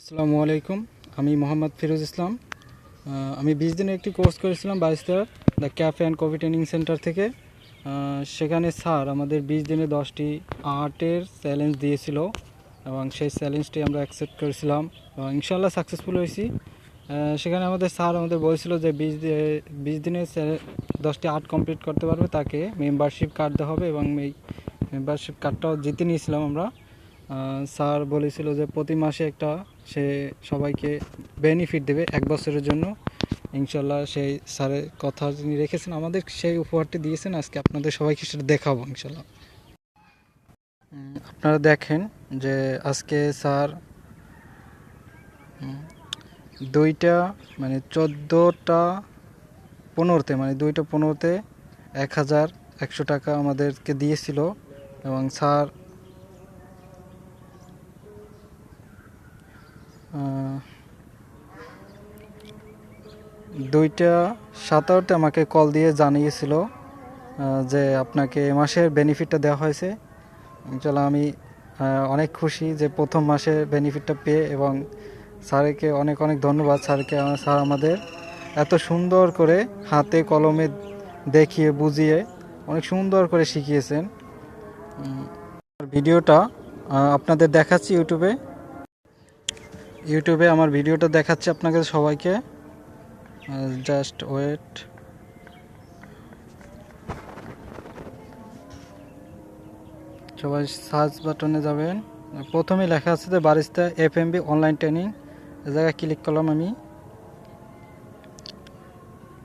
আসসালামু আলাইকুম। আমি মোহাম্মদ ফিরোজ ইসলাম। আমি বিশ দিনের একটি কোর্স করেছিলাম বাইশ barista the cafe and coffee training centre থেকে সেখানে স্যার আমাদের বিশ দিনে দশটি আর্টের চ্যালেঞ্জ দিয়েছিল এবং সেই চ্যালেঞ্জটি আমরা অ্যাকসেপ্ট করেছিলাম এবং ইনশাল্লাহ সাকসেসফুল হয়েছি। সেখানে আমাদের স্যার আমাদের বলেছিল যে বিশ বিশ দিনে দশটি আর্ট কমপ্লিট করতে পারবে, তাকে মেম্বারশিপ কার্ড দেওয়া হবে এবং এই মেম্বারশিপ কার্ডটাও জিতে নিয়েছিলাম আমরা। স্যার বলেছিল যে প্রতি মাসে একটা সে সবাইকে বেনিফিট দেবে এক বছরের জন্য। ইনশাল্লাহ সেই স্যারের কথা যিনি রেখেছেন, আমাদের সেই উপহারটি দিয়েছেন। আজকে আপনাদের সবাইকে সেটা দেখাবো ইনশাল্লাহ। আপনারা দেখেন যে আজকে স্যার দুইটা মানে চোদ্দোটা পনেরোতে মানে দুইটা পনেরোতে এক হাজার একশো টাকা আমাদেরকে দিয়েছিল এবং স্যার দুইটা সাতারোতে আমাকে কল দিয়ে জানিয়েছিল যে আপনাকে মাসের বেনিফিটটা দেওয়া হয়েছে। চলো আমি অনেক খুশি যে প্রথম মাসে বেনিফিটটা পেয়ে এবং স্যারকে অনেক অনেক ধন্যবাদ। স্যারকে স্যার আমাদের এত সুন্দর করে হাতে কলমে দেখিয়ে, বুঝিয়ে অনেক সুন্দর করে শিখিয়েছেন। ভিডিওটা আপনাদের দেখাচ্ছি ইউটিউবে। ইউটিউবে আমার ভিডিওটা দেখাচ্ছি আপনাদের সবাইকে। জাস্ট ওয়েট সবাই সার্চ বাটনে যাবেন। প্রথমে লেখা আছে যে barista F M B online training এ জায়গায় ক্লিক করলাম আমি।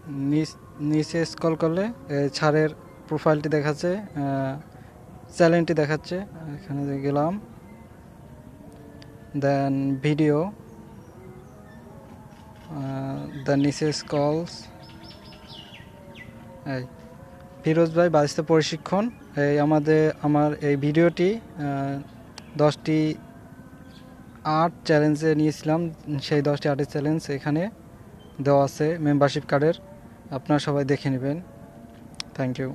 নিচ- স্কল করলে ছাড়ের প্রোফাইলটি দেখাচ্ছে চ্যানেলটি দেখাচ্ছে। এখানে যে গেলাম দেন ভিডিও দ্য নিচে কলস এই, ফিরোজ ভাই বাজিস্তা প্রশিক্ষণ। এই আমাদের, আমার এই ভিডিওটি দশটি আর্ট চ্যালেঞ্জে নিয়েছিলাম। সেই দশটি আর্টের চ্যালেঞ্জ এখানে দেওয়া আছে মেম্বারশিপ কার্ডের। আপনারা সবাই দেখে নেবেন। Thank you.